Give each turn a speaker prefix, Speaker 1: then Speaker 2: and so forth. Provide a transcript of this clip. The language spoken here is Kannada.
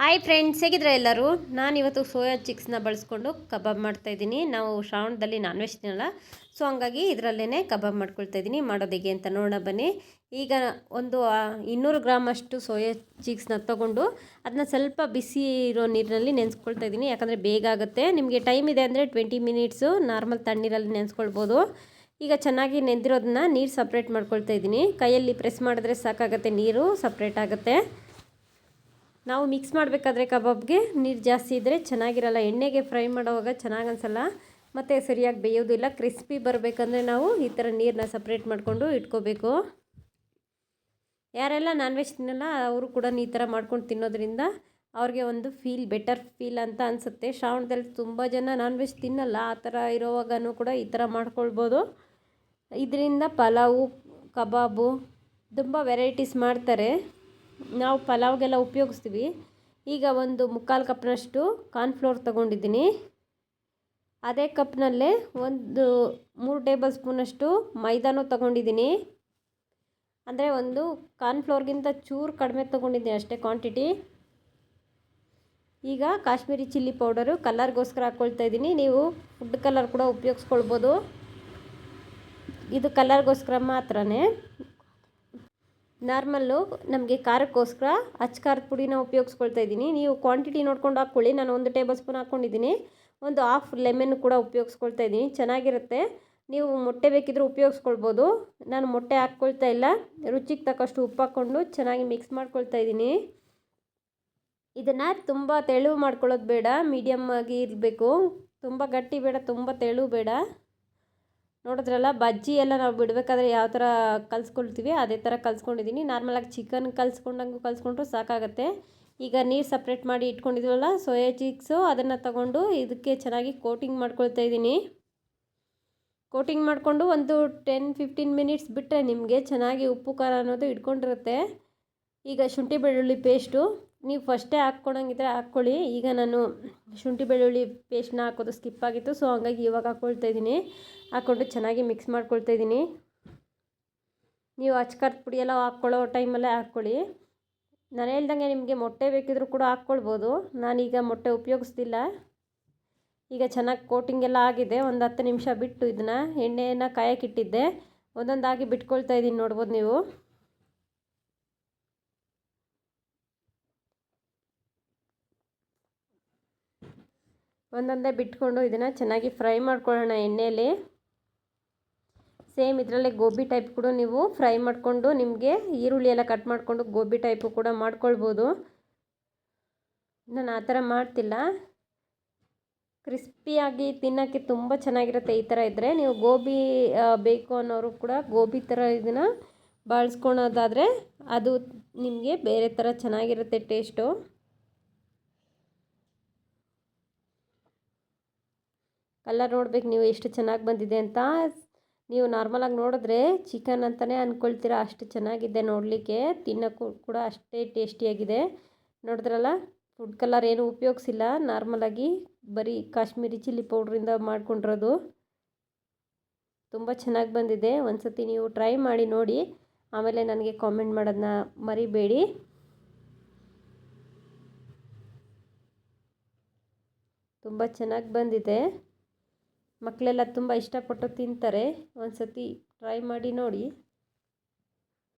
Speaker 1: ಹಾಯ್ ಫ್ರೆಂಡ್ಸ್ ಹೇಗಿದ್ರೆ ಎಲ್ಲರೂ? ನಾನು ಇವತ್ತು ಸೋಯಾ ಚಿಕ್ಸ್ನ ಬಳಸ್ಕೊಂಡು ಕಬಾಬ್ ಮಾಡ್ತಾಯಿದ್ದೀನಿ ನಾವು ಶ್ರಾವಣದಲ್ಲಿ ನಾನ್ ವೆಜ್ ತಿನ್ನಲ್ಲ. ಸೊ ಹಂಗಾಗಿ ಇದರಲ್ಲೇ ಕಬಾಬ್ ಮಾಡ್ಕೊಳ್ತಾ ಇದ್ದೀನಿ. ಮಾಡೋದು ಹೇಗೆ ಅಂತ ನೋಡೋಣ ಬನ್ನಿ. ಈಗ ಒಂದು ಇನ್ನೂರು ಗ್ರಾಮ್ ಅಷ್ಟು ಸೋಯಾ ಚಿಕ್ಸ್ನ ತೊಗೊಂಡು ಅದನ್ನ ಸ್ವಲ್ಪ ಬಿಸಿ ಇರೋ ನೀರಿನಲ್ಲಿ ನೆನೆಸ್ಕೊಳ್ತಾ ಇದ್ದೀನಿ. ಯಾಕಂದರೆ ಬೇಗ ಆಗುತ್ತೆ. ನಿಮಗೆ ಟೈಮ್ ಇದೆ ಅಂದರೆ ಟ್ವೆಂಟಿ ಮಿನಿಟ್ಸು ನಾರ್ಮಲ್ ತಣ್ಣೀರಲ್ಲಿ ನೆನೆಸ್ಕೊಳ್ಬೋದು. ಈಗ ಚೆನ್ನಾಗಿ ನೆಂದಿರೋದನ್ನ ನೀರು ಸಪ್ರೇಟ್ ಮಾಡ್ಕೊಳ್ತಾ ಇದ್ದೀನಿ. ಕೈಯಲ್ಲಿ ಪ್ರೆಸ್ ಮಾಡಿದ್ರೆ ಸಾಕಾಗುತ್ತೆ, ನೀರು ಸಪ್ರೇಟ್ ಆಗುತ್ತೆ. ನಾವು ಮಿಕ್ಸ್ ಮಾಡಬೇಕಾದ್ರೆ ಕಬಾಬ್ಗೆ ನೀರು ಜಾಸ್ತಿ ಇದ್ದರೆ ಚೆನ್ನಾಗಿರಲ್ಲ. ಎಣ್ಣೆಗೆ ಫ್ರೈ ಮಾಡೋವಾಗ ಚೆನ್ನಾಗಿ ಅನಿಸಲ್ಲ. ಮತ್ತು ಸರಿಯಾಗಿ ಬೇಯೋದಿಲ್ಲ ಕ್ರಿಸ್ಪಿ ಬರಬೇಕಂದ್ರೆ ನಾವು ಈ ಥರ ನೀರನ್ನ ಸಪ್ರೇಟ್ ಮಾಡಿಕೊಂಡು ಇಟ್ಕೋಬೇಕು. ಯಾರೆಲ್ಲ ನಾನ್ ವೆಜ್ ತಿನ್ನಲ್ಲ, ಅವರು ಕೂಡ ಈ ಥರ ಮಾಡ್ಕೊಂಡು ತಿನ್ನೋದ್ರಿಂದ ಅವ್ರಿಗೆ ಒಂದು ಫೀಲ್ ಬೆಟರ್ ಫೀಲ್ ಅಂತ ಅನಿಸುತ್ತೆ. ಶ್ರಾವಣದಲ್ಲಿ ತುಂಬ ಜನ ನಾನ್ ವೆಜ್ ತಿನ್ನಲ್ಲ. ಆ ಥರ ಇರೋವಾಗೂ ಕೂಡ ಈ ಥರ ಮಾಡ್ಕೊಳ್ಬೋದು. ಇದರಿಂದ ಪಲಾವು, ಕಬಾಬು, ತುಂಬ ವೆರೈಟೀಸ್ ಮಾಡ್ತಾರೆ. ನಾವು ಪಲಾವ್ಗೆಲ್ಲ ಉಪಯೋಗಿಸ್ತೀವಿ. ಈಗ ಒಂದು ಮುಕ್ಕಾಲು ಕಪ್ನಷ್ಟು ಕಾರ್ನ್ಫ್ಲೋರ್ ತಗೊಂಡಿದ್ದೀನಿ. ಅದೇ ಕಪ್ನಲ್ಲೇ ಒಂದು ಮೂರು ಟೇಬಲ್ ಸ್ಪೂನಷ್ಟು ಮೈದಾನೂ ತಗೊಂಡಿದ್ದೀನಿ. ಅಂದರೆ ಒಂದು ಕಾರ್ನ್ಫ್ಲೋರ್ಗಿಂತ ಚೂರು ಕಡಿಮೆ ತೊಗೊಂಡಿದ್ದೀನಿ ಅಷ್ಟೇ ಕ್ವಾಂಟಿಟಿ ಈಗ ಕಾಶ್ಮೀರಿ ಚಿಲ್ಲಿ ಪೌಡರು ಕಲರ್ಗೋಸ್ಕರ ಹಾಕ್ಕೊಳ್ತಾ ಇದ್ದೀನಿ. ನೀವು ಫುಡ್ ಕಲರ್ ಕೂಡ ಉಪಯೋಗಿಸ್ಕೊಳ್ಬೋದು. ಇದು ಕಲರ್ಗೋಸ್ಕರ ಮಾತ್ರನೇ. ನಾರ್ಮಲ್ಲು ನಮಗೆ ಖಾರಕ್ಕೋಸ್ಕರ ಅಚ್ಚ ಖಾರದ ಪುಡಿನ ಉಪಯೋಗಿಸ್ಕೊಳ್ತಾ ಇದ್ದೀನಿ. ನೀವು ಕ್ವಾಂಟಿಟಿ ನೋಡ್ಕೊಂಡು ಹಾಕ್ಕೊಳ್ಳಿ. ನಾನು ಒಂದು ಟೇಬಲ್ ಸ್ಪೂನ್ ಹಾಕ್ಕೊಂಡಿದ್ದೀನಿ. ಒಂದು ಹಾಫ್ ಲೆಮನ್ ಕೂಡ ಉಪಯೋಗಿಸ್ಕೊಳ್ತಾ ಇದ್ದೀನಿ. ಚೆನ್ನಾಗಿರುತ್ತೆ. ನೀವು ಮೊಟ್ಟೆ ಬೇಕಿದ್ದರೆ ಉಪಯೋಗಿಸ್ಕೊಳ್ಬೋದು. ನಾನು ಮೊಟ್ಟೆ ಹಾಕ್ಕೊಳ್ತಾ ಇಲ್ಲ. ರುಚಿಗೆ ತಕ್ಕಷ್ಟು ಉಪ್ಪು ಹಾಕ್ಕೊಂಡು ಚೆನ್ನಾಗಿ ಮಿಕ್ಸ್ ಮಾಡ್ಕೊಳ್ತಾ ಇದ್ದೀನಿ. ಇದನ್ನು ತುಂಬ ತೆಳು ಮಾಡ್ಕೊಳ್ಳೋದು ಬೇಡ. ಮೀಡಿಯಮ್ ಆಗಿ ಇರಬೇಕು. ತುಂಬ ಗಟ್ಟಿ ಬೇಡ, ತುಂಬ ತೆಳು ಬೇಡ. ನೋಡಿದ್ರಲ್ಲ, ಬಜ್ಜಿ ಎಲ್ಲ ನಾವು ಬಿಡಬೇಕಾದ್ರೆ ಯಾವ ಥರ ಕಲಿಸ್ಕೊಳ್ತೀವಿ, ಅದೇ ಥರ ಕಲಿಸ್ಕೊಂಡಿದ್ದೀನಿ. ನಾರ್ಮಲಾಗಿ ಚಿಕನ್ ಕಲಿಸ್ಕೊಂಡಂಗೂ ಕಲಿಸ್ಕೊಂಡ್ರು ಸಾಕಾಗುತ್ತೆ. ಈಗ ನೀರು ಸಪ್ರೇಟ್ ಮಾಡಿ ಇಟ್ಕೊಂಡಿದ್ವಲ್ಲ ಸೋಯಾ ಚಿಕ್ಸು ಅದನ್ನು ತಗೊಂಡು ಇದಕ್ಕೆ ಚೆನ್ನಾಗಿ ಕೋಟಿಂಗ್ ಮಾಡ್ಕೊಳ್ತಾ ಇದ್ದೀನಿ. ಕೋಟಿಂಗ್ ಮಾಡಿಕೊಂಡು ಒಂದು ಟೆನ್ ಫಿಫ್ಟೀನ್ ಮಿನಿಟ್ಸ್ ಬಿಟ್ಟರೆ ನಿಮಗೆ ಚೆನ್ನಾಗಿ ಉಪ್ಪು ಖಾರ ಅನ್ನೋದು ಇಟ್ಕೊಂಡಿರುತ್ತೆ. ಈಗ ಶುಂಠಿ ಬೆಳ್ಳುಳ್ಳಿ ಪೇಸ್ಟು ನೀವು ಫಸ್ಟೇ ಹಾಕ್ಕೊಳಂಗಿದ್ರೆ ಹಾಕ್ಕೊಳ್ಳಿ. ಈಗ ನಾನು ಶುಂಠಿ ಬೆಳ್ಳುಳ್ಳಿ ಪೇಸ್ಟ್ನ ಹಾಕೋದು ಸ್ಕಿಪ್ ಆಗಿತ್ತು ಸೊ ಹಂಗಾಗಿ ಇವಾಗ ಹಾಕ್ಕೊಳ್ತಾ ಇದ್ದೀನಿ. ಹಾಕ್ಕೊಂಡು ಚೆನ್ನಾಗಿ ಮಿಕ್ಸ್ ಮಾಡ್ಕೊಳ್ತಾ ಇದ್ದೀನಿ. ನೀವು ಅಚ್ಕಾರದ ಪುಡಿ ಎಲ್ಲ ಹಾಕ್ಕೊಳ್ಳೋ ಟೈಮಲ್ಲೇ ಹಾಕ್ಕೊಳ್ಳಿ. ನಾನು ಹೇಳ್ದಂಗೆ ನಿಮಗೆ ಮೊಟ್ಟೆ ಬೇಕಿದ್ರೂ ಕೂಡ ಹಾಕ್ಕೊಳ್ಬೋದು. ನಾನೀಗ ಮೊಟ್ಟೆ ಉಪಯೋಗಿಸ್ತಿಲ್ಲ ಈಗ ಚೆನ್ನಾಗಿ ಕೋಟಿಂಗ್ ಎಲ್ಲ ಆಗಿದೆ. ಒಂದು ಹತ್ತು ನಿಮಿಷ ಬಿಟ್ಟು ಇದನ್ನ ಎಣ್ಣೆಯನ್ನು ಕಾಯಕ್ಕಿಟ್ಟಿದ್ದೆ ಒಂದೊಂದಾಗಿ ಬಿಟ್ಕೊಳ್ತಾ ಇದ್ದೀನಿ ನೋಡ್ಬೋದು ನೀವು. ಒಂದೊಂದೇ ಬಿಟ್ಕೊಂಡು ಇದನ್ನು ಚೆನ್ನಾಗಿ ಫ್ರೈ ಮಾಡ್ಕೊಳ್ಳೋಣ ಎಣ್ಣೆಯಲ್ಲಿ. ಸೇಮ್ ಇದರಲ್ಲೇ ಗೋಬಿ ಟೈಪ್ ಕೂಡ ನೀವು ಫ್ರೈ ಮಾಡಿಕೊಂಡು ನಿಮಗೆ ಈರುಳ್ಳಿ ಎಲ್ಲ ಕಟ್ ಮಾಡಿಕೊಂಡು ಗೋಬಿ ಟೈಪು ಕೂಡ ಮಾಡ್ಕೊಳ್ಬೋದು. ನಾನು ಆ ಥರ ಮಾಡ್ತಿಲ್ಲ. ಕ್ರಿಸ್ಪಿಯಾಗಿ ತಿನ್ನೋಕ್ಕೆ ತುಂಬ ಚೆನ್ನಾಗಿರುತ್ತೆ ಈ ಥರ ಇದ್ದರೆ ನೀವು ಗೋಬಿ ಬೇಕು ಅನ್ನೋರು ಕೂಡ ಗೋಬಿ ಥರ ಇದನ್ನು ಬಳಸ್ಕೊಳೋದಾದರೆ ಅದು ನಿಮಗೆ ಬೇರೆ ಥರ ಚೆನ್ನಾಗಿರುತ್ತೆ ಟೇಸ್ಟು. ಕಲರ್ ನೋಡ್ಬೇಕು ನೀವು ಎಷ್ಟು ಚೆನ್ನಾಗಿ ಬಂದಿದೆ ಅಂತ. ನೀವು ನಾರ್ಮಲಾಗಿ ನೋಡಿದ್ರೆ ಚಿಕನ್ ಅಂತಲೇ ಅಂದ್ಕೊಳ್ತೀರ ಅಷ್ಟು ಚೆನ್ನಾಗಿದೆ ನೋಡಲಿಕ್ಕೆ. ತಿನ್ನೋಕ್ಕೂ ಕೂಡ ಅಷ್ಟೇ ಟೇಸ್ಟಿಯಾಗಿದೆ ನೋಡಿದ್ರಲ್ಲ ಫುಡ್ ಕಲರ್ ಏನು ಉಪಯೋಗಿಸಿಲ್ಲ. ನಾರ್ಮಲಾಗಿ ಬರೀ ಕಾಶ್ಮೀರಿ ಚಿಲ್ಲಿ ಪೌಡ್ರಿಂದ ಮಾಡ್ಕೊಂಡಿರೋದು. ತುಂಬ ಚೆನ್ನಾಗಿ ಬಂದಿದೆ. ಒಂದು ಸತಿ ನೀವು ಟ್ರೈ ಮಾಡಿ ನೋಡಿ. ಆಮೇಲೆ ನನಗೆ ಕಾಮೆಂಟ್ ಮಾಡೋದನ್ನ ಮರಿಬೇಡಿ. ತುಂಬ ಚೆನ್ನಾಗಿ ಬಂದಿದೆ. ಮಕ್ಕಳೆಲ್ಲ ತುಂಬ ಇಷ್ಟಪಟ್ಟು ತಿಂತಾರೆ. ಒಂದು ಸತಿ ಟ್ರೈ ಮಾಡಿ ನೋಡಿ.